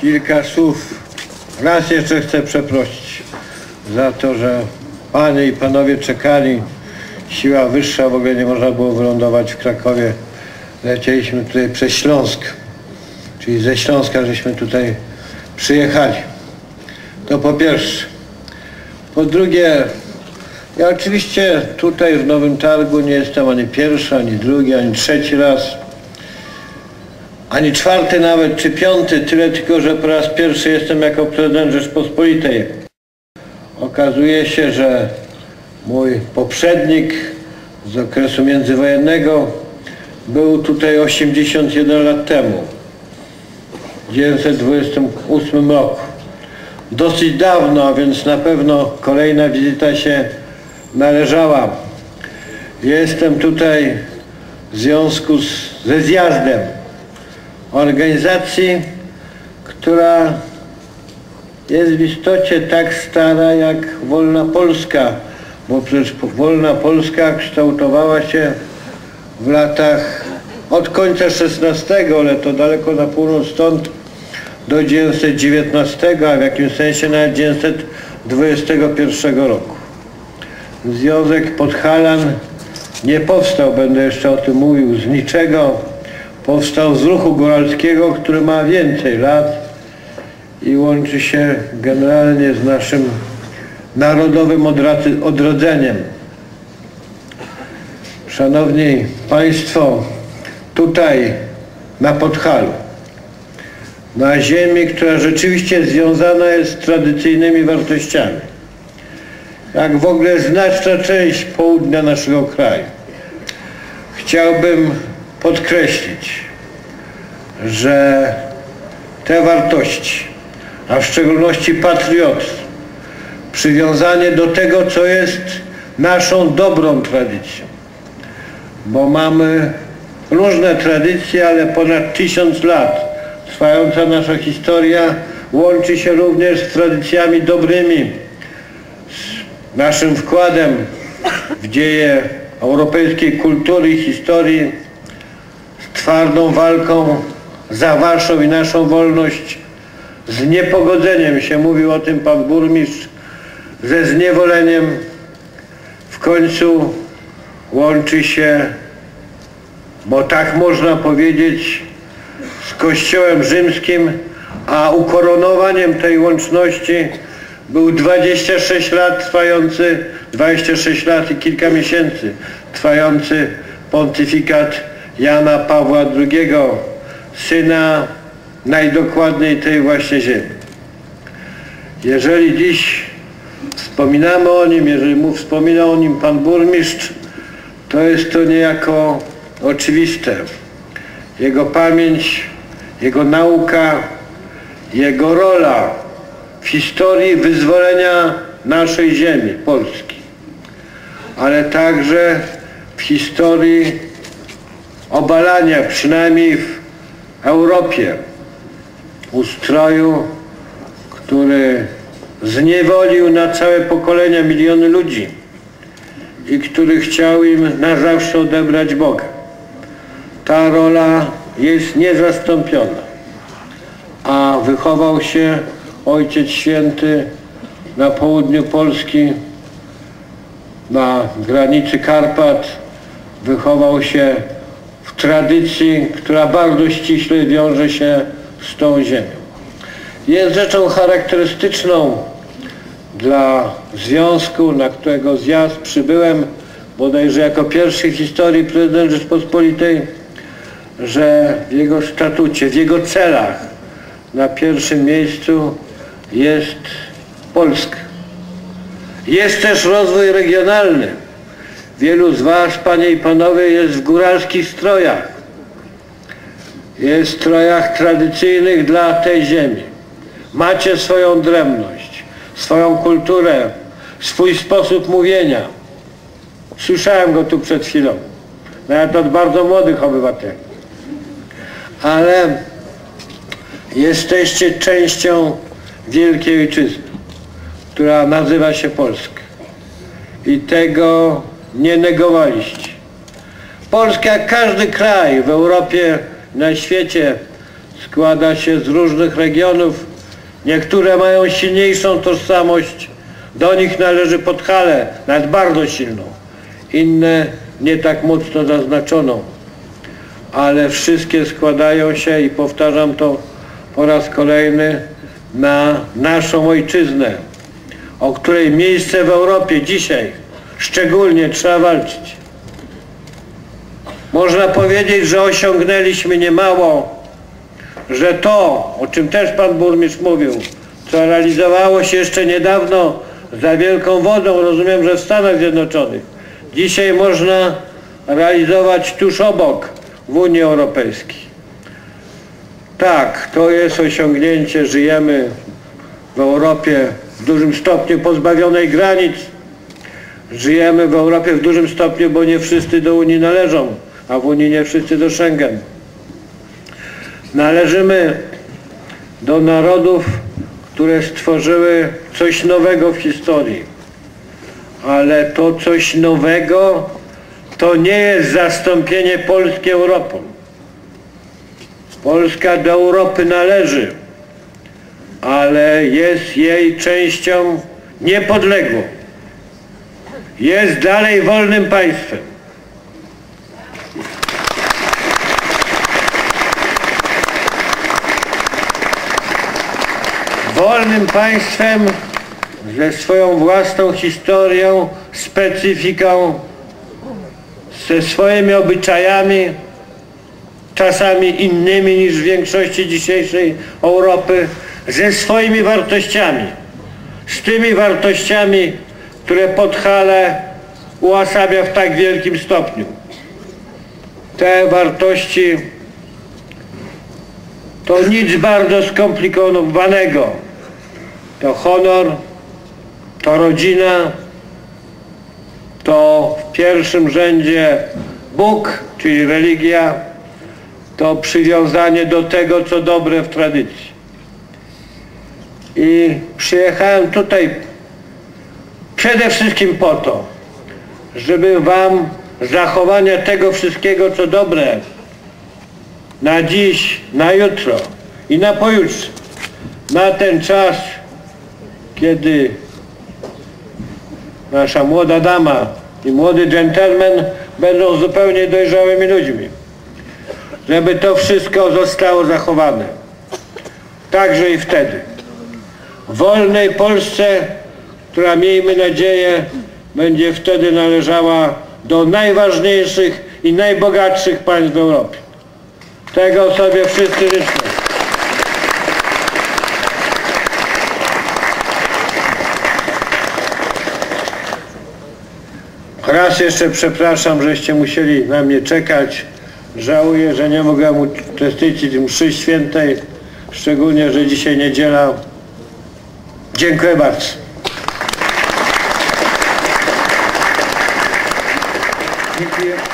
kilka słów. Raz jeszcze chcę przeprosić za to, że panie i panowie czekali. Siła wyższa, w ogóle nie można było wylądować w Krakowie. Lecieliśmy tutaj przez Śląsk, czyli ze Śląska żeśmy tutaj przyjechali. To po pierwsze. Po drugie, ja oczywiście tutaj w Nowym Targu nie jestem ani pierwszy, ani drugi, ani trzeci raz, ani czwarty nawet, czy piąty, tyle tylko, że po raz pierwszy jestem jako prezydent Rzeczpospolitej. Okazuje się, że mój poprzednik z okresu międzywojennego był tutaj 81 lat temu, w 1928 roku. Dosyć dawno, więc na pewno kolejna wizyta się należała. Jestem tutaj w związku z, ze zjazdem organizacji, która jest w istocie tak stara jak Wolna Polska, bo przecież Wolna Polska kształtowała się w latach od końca XVI, ale to daleko na północ stąd do 1919, a w jakimś sensie nawet 1921 roku. Związek Podhalan nie powstał, będę jeszcze o tym mówił, z niczego. Powstał z ruchu góralskiego, który ma więcej lat i łączy się generalnie z naszym narodowym odrodzeniem. Szanowni Państwo, tutaj na Podhalu, na ziemi, która rzeczywiście związana jest z tradycyjnymi wartościami, jak w ogóle znaczna część południa naszego kraju. Chciałbym podkreślić, że te wartości, a w szczególności patriotyzm, przywiązanie do tego, co jest naszą dobrą tradycją, bo mamy różne tradycje, ale ponad tysiąc lat trwająca nasza historia łączy się również z tradycjami dobrymi, z naszym wkładem w dzieje europejskiej kultury i historii, twardą walką za waszą i naszą wolność, z niepogodzeniem się, mówił o tym pan burmistrz, ze zniewoleniem w końcu łączy się, bo tak można powiedzieć, z Kościołem Rzymskim, a ukoronowaniem tej łączności był 26 lat trwający, 26 lat i kilka miesięcy trwający pontyfikat Jana Pawła II, syna najdokładniej tej właśnie ziemi. Jeżeli dziś wspominamy o nim, jeżeli mu wspomina o nim pan burmistrz, to jest to niejako oczywiste. Jego pamięć, jego nauka, jego rola w historii wyzwolenia naszej ziemi, Polski, ale także w historii obalania, przynajmniej w Europie, ustroju, który zniewolił na całe pokolenia miliony ludzi i który chciał im na zawsze odebrać Boga. Ta rola jest niezastąpiona, a wychował się Ojciec Święty na południu Polski, na granicy Karpat, wychował się tradycji, która bardzo ściśle wiąże się z tą ziemią. Jest rzeczą charakterystyczną dla związku, na którego zjazd przybyłem, bodajże jako pierwszy w historii prezydent Rzeczpospolitej, że w jego statucie, w jego celach na pierwszym miejscu jest Polska. Jest też rozwój regionalny. Wielu z Was, Panie i Panowie, jest w góralskich strojach. Jest w strojach tradycyjnych dla tej ziemi. Macie swoją dremność, swoją kulturę, swój sposób mówienia. Słyszałem go tu przed chwilą, nawet od bardzo młodych obywateli. Ale jesteście częścią wielkiej ojczyzny, która nazywa się Polska. I tego nie negowaliście. Polska, jak każdy kraj w Europie, na świecie, składa się z różnych regionów. Niektóre mają silniejszą tożsamość, do nich należy Podhale, nawet bardzo silną. Inne nie tak mocno zaznaczoną. Ale wszystkie składają się i powtarzam to po raz kolejny na naszą ojczyznę, o której miejsce w Europie dzisiaj szczególnie trzeba walczyć. Można powiedzieć, że osiągnęliśmy niemało, że to, o czym też Pan Burmistrz mówił, co realizowało się jeszcze niedawno za wielką wodą, rozumiem, że w Stanach Zjednoczonych, dzisiaj można realizować tuż obok w Unii Europejskiej. Tak, to jest osiągnięcie, żyjemy w Europie w dużym stopniu pozbawionej granic, żyjemy w Europie w dużym stopniu, bo nie wszyscy do Unii należą, a w Unii nie wszyscy do Schengen. Należymy do narodów, które stworzyły coś nowego w historii. Ale to coś nowego to nie jest zastąpienie Polski Europą. Polska do Europy należy, ale jest jej częścią niepodległą. Jest dalej wolnym państwem. wolnym państwem ze swoją własną historią, specyfiką, ze swoimi obyczajami, czasami innymi niż w większości dzisiejszej Europy, ze swoimi wartościami, z tymi wartościami, które Podhale uosabia w tak wielkim stopniu. Te wartości to nic bardzo skomplikowanego. To honor, to rodzina, to w pierwszym rzędzie Bóg, czyli religia, to przywiązanie do tego, co dobre w tradycji. I przyjechałem tutaj przede wszystkim po to, żeby Wam zachowania tego wszystkiego, co dobre na dziś, na jutro i na pojutrze, na ten czas, kiedy nasza młoda dama i młody dżentelmen będą zupełnie dojrzałymi ludźmi. Żeby to wszystko zostało zachowane. Także i wtedy. W wolnej Polsce, która miejmy nadzieję będzie wtedy należała do najważniejszych i najbogatszych państw w Europie. Tego sobie wszyscy życzmy. Raz jeszcze przepraszam, żeście musieli na mnie czekać. Żałuję, że nie mogłem uczestniczyć w mszy świętej, szczególnie, że dzisiaj niedziela. Dziękuję bardzo. Dziękuję.